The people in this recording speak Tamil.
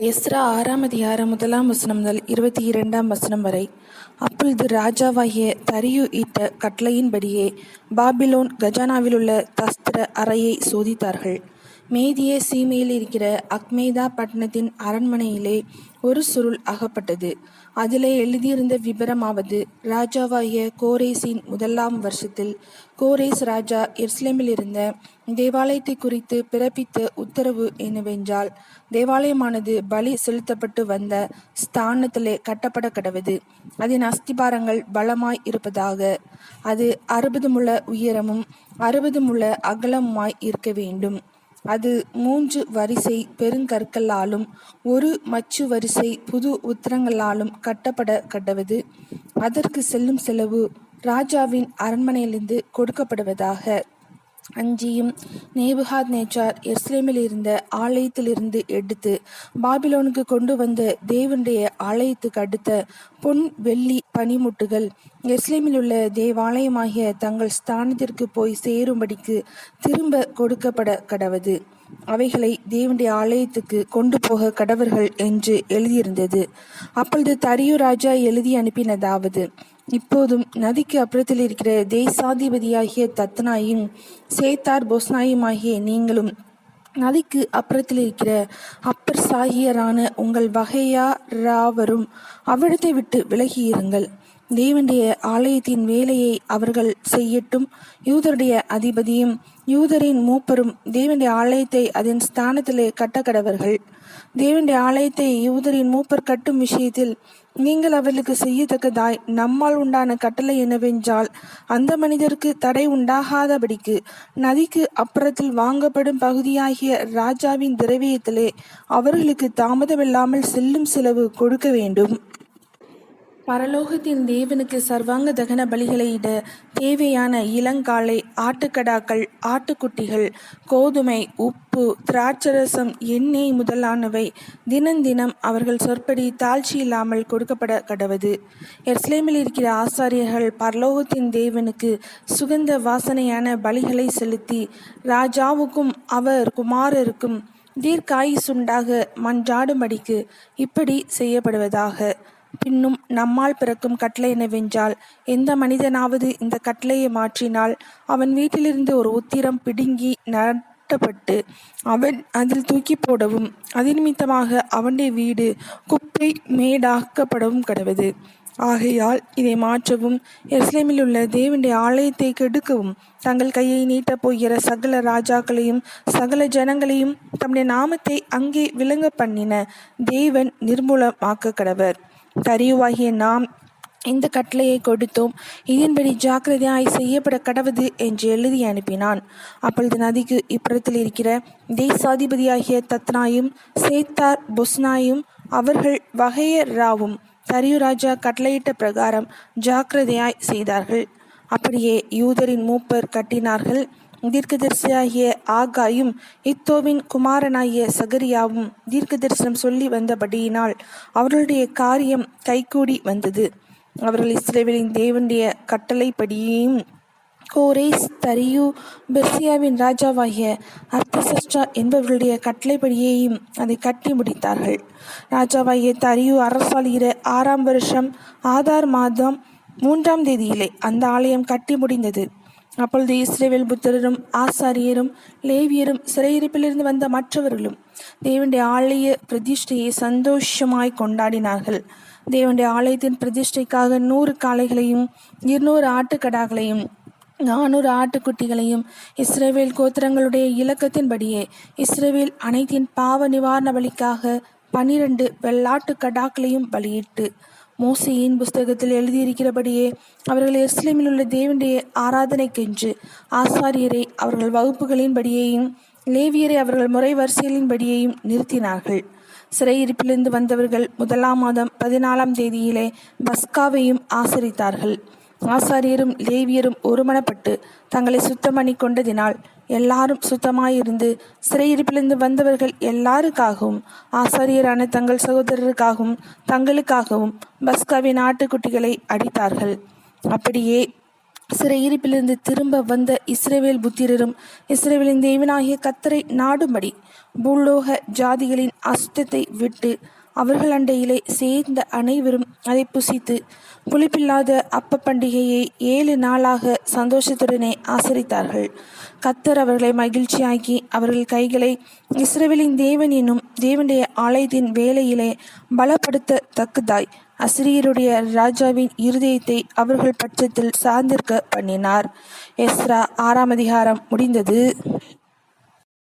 எஸ்ரா ஆறாம் அதிகாரம் முதலாம் வசனம் முதல் இருபத்தி இரண்டாம் வசனம் வரை. அப்பொழுது ராஜாவாகிய தரியு இட்ட கட்டளையின்படியே பாபிலோன் கஜானாவிலுள்ள தஸ்திர அறையை சோதித்தார்கள். மேதிய சீமையில் இருக்கிற அக்மேதா பட்டணத்தின் அரண்மனையிலே ஒரு சுருள் அகப்பட்டது. அதிலே எழுதியிருந்த விபரமாவது ராஜாவாகிய கோரேசின் முதலாம் வருஷத்தில் கோரேஸ் ராஜா எர்ஸ்லேமில் இருந்த தேவாலயத்தை குறித்து பிறப்பித்த உத்தரவு என்னவென்றால் தேவாலயமானது பலி செலுத்தப்பட்டு வந்த ஸ்தானத்திலே கட்டப்பட கடவுது அதன் அஸ்திபாரங்கள் பலமாய் இருப்பதாக அது அறுபது முழ உயரமும் அறுபது முழ அகலமுமாய் இருக்க வேண்டும். அது மூன்று வரிசை பெருங்கற்களாலும் ஒரு மச்சு வரிசை புது உத்தரங்களாலும் கட்டப்பட கட்டவது அதற்கு செல்லும் செலவு ராஜாவின் அரண்மனையிலிருந்து கொடுக்கப்படுவதாக. அஞ்சியும் நேபுகாத் நேச்சார் எஸ்லேமில் இருந்த ஆலயத்திலிருந்து எடுத்து பாபிலோனுக்கு கொண்டு வந்த தேவனுடைய ஆலயத்துக்கு அடுத்த பொன் வெள்ளி பனிமுட்டுகள் எஸ்லேமில் உள்ள தேவாலயமாகிய தங்கள் ஸ்தானத்திற்கு போய் சேரும்படிக்கு திரும்ப கொடுக்கப்பட கடவது. அவைகளை தேவனுடைய ஆலயத்துக்கு கொண்டு போக கடவர்கள் என்று எழுதியிருந்தது. அப்பொழுது தரியு ராஜா எழுதி அனுப்பினதாவது இப்போதும் நதிக்கு அப்புறத்தில் இருக்கிற தேசாதிபதியாகிய தத்னாயும் சேத்தார் போஸ்னாயும் ஆகிய நீங்களும் நதிக்கு அப்புறத்தில் இருக்கிற அப்பர் சாகியரான உங்கள் வகையாராவரும் அவ்விடத்தை விட்டு விலகியிருங்கள். தேவனுடைய ஆலயத்தின் வேலையை அவர்கள் செய்யட்டும். யூதருடைய அதிபதியும் யூதரின் மூப்பரும் தேவனுடைய ஆலயத்தை அதன் ஸ்தானத்திலே கட்டக்கடவர்கள். தேவனுடைய ஆலயத்தை யூதரின் மூப்பர் கட்டும் விஷயத்தில் நீங்கள் அவர்களுக்கு செய்யத்தக்கதாய் நம்மால் உண்டான கட்டளை என்னவென்றால் அந்த மனிதருக்கு தடை உண்டாகாதபடிக்கு நதிக்கு அப்புறத்தில் வாங்கப்படும் பகுதியாகிய ராஜாவின் திரவியத்திலே அவர்களுக்கு தாமதமில்லாமல் செல்லும் செலவு கொடுக்க வேண்டும். பரலோகத்தின் தேவனுக்கு சர்வாங்க தகன பலிகளை இட தேவையான இளங்காளை ஆட்டுக்கடாக்கள் ஆட்டுக்குட்டிகள் கோதுமை உப்பு திராட்சரசம் எண்ணெய் முதலானவை தினந்தினம் அவர்கள் சொற்படி தாழ்ச்சி இல்லாமல் கொடுக்கப்பட கடவது. எர்ஸ்லேமில் இருக்கிற ஆசாரியர்கள் பரலோகத்தின் தேவனுக்கு சுகந்த வாசனையான பலிகளை செலுத்தி ராஜாவுக்கும் அவர் குமாரருக்கும் தீர்க்காயுசுண்டாக மன்றாடும்படிக்கு இப்படி செய்யப்படுவதாக. பின்னும் நம்மால் பிறக்கும் கட்டளை என்னவென்றால் எந்த மனிதனாவது இந்த கட்டளையை மாற்றினால் அவன் வீட்டிலிருந்து ஒரு உத்திரம் பிடுங்கி நட்டப்பட்டு அவன் அதில் தூக்கி போடவும் அதிநிமித்தமாக அவனுடைய வீடு குப்பை மேடாக்கப்படவும் கடவுது. ஆகையால் இதை மாற்றவும் எஸ்லேமில் உள்ள தேவனுடைய ஆலயத்தை கெடுக்கவும் தங்கள் கையை நீட்டப் போகிற சகல ராஜாக்களையும் சகல ஜனங்களையும் தம்முடைய நாமத்தை அங்கே விளங்க பண்ணின தேவன் நிர்மூலமாக்க கடவர். தரியுவாகிய நாம் இந்த கட்டளையை கொடுத்தோம். இதன்படி ஜாக்கிரதையாய் செய்யப்பட கடவுது என்று எழுதி அனுப்பினான். அப்பொழுது நதிக்கு இப்புறத்தில் இருக்கிற தேசாதிபதியாகிய தத்னாயும் சேத்தார் பொஸ்னாயும் அவர்கள் வகையராவும் தரியு ராஜா கட்டளையிட்ட பிரகாரம் ஜாக்கிரதையாய் செய்தார்கள். அப்படியே யூதரின் மூப்பர் கட்டினார்கள். தீர்க்கதரிசியாகிய ஆகாயும் இத்தோவின் குமாரனாகிய சகரியாவும் தீர்க்கதரிசனம் சொல்லி வந்தபடியினால் அவர்களுடைய காரியம் கைகூடி வந்தது. அவர்கள் இஸ்ரேவேலின் தேவனுடைய கட்டளைப்படியையும் கோரேஸ் தரியு பெர்சியாவின் ராஜாவாகிய அர்த்தசஷ்டா என்பவர்களுடைய கட்டளைப்படியையும் அதை கட்டி முடித்தார்கள். ராஜாவாகிய தரியு அரசாளுகிற ஆறாம் வருஷம் ஆதார் மாதம் மூன்றாம் தேதியிலே அந்த ஆலயம் கட்டி முடிந்தது. அப்பொழுது இஸ்ரேவேல் புத்தரும் ஆசாரியரும் லேவியரும் சிறையிருப்பிலிருந்து வந்த மற்றவர்களும் தேவனுடைய ஆலய பிரதிஷ்டையை சந்தோஷமாய் கொண்டாடினார்கள். தேவனுடைய ஆலயத்தின் பிரதிஷ்டைக்காக நூறு காளைகளையும் இருநூறு ஆட்டுக்கடாக்களையும் நானூறு ஆட்டுக்குட்டிகளையும் இஸ்ரேவேல் கோத்திரங்களுடைய இலக்கத்தின்படியே இஸ்ரேவேல் அனைத்தின் பாவ நிவாரண பலிக்காக பனிரெண்டு வெள்ளாட்டு கடாக்களையும் பலியிட்டு மோசையின் புஸ்தகத்தில் எழுதியிருக்கிறபடியே அவர்கள் எஸ்லேமில் உள்ள தேவனுடைய ஆராதனைக்கென்று ஆசாரியரை அவர்கள் வகுப்புகளின்படியையும் லேவியரை அவர்கள் முறை வரிசைகளின்படியையும் நிறுத்தினார்கள். சிறையிருப்பிலிருந்து வந்தவர்கள் முதலாம் மாதம் பதினாலாம் தேதியிலே பஸ்காவையும் ஆசரித்தார்கள். ஆசாரியரும் லேவியரும் ஒருமனப்பட்டு தங்களை சுத்தம் பண்ணி கொண்டதினால் எல்லாரும் சுத்தமாயிருந்து சிறையிருப்பிலிருந்து வந்தவர்கள் எல்லாருக்காகவும் ஆசாரியரான தங்கள் சகோதரருக்காகவும் தங்களுக்காகவும் பஸ்காவின் ஆட்டுக்குட்டிகளை அடித்தார்கள். அப்படியே சிறையிருப்பிலிருந்து திரும்ப வந்த இஸ்ரேவேல் புத்திரரும் இஸ்ரேவேலின் தேவனாகிய கத்தரை நாடும்படி பூலோக ஜாதிகளின் அசுத்தத்தை விட்டு அவர்கள் அண்டையிலே சேர்ந்த அனைவரும் அதை புசித்து புளிப்பில்லாத அப்ப பண்டிகையை ஏழு நாளாக சந்தோஷத்துடனே ஆசரித்தார்கள். கத்தர் அவர்களை மகிழ்ச்சியாக்கி அவர்கள் கைகளை இஸ்ரவேலின் தேவன் என்னும் தேவனுடைய ஆலயத்தின் வேலையிலே பலப்படுத்த தக்கதாய் அசிரியருடைய ராஜாவின் இருதயத்தை அவர்கள் பட்சத்தில் சார்ந்திருக்க பண்ணினார். எஸ்ரா ஆறாம் அதிகாரம் முடிந்தது.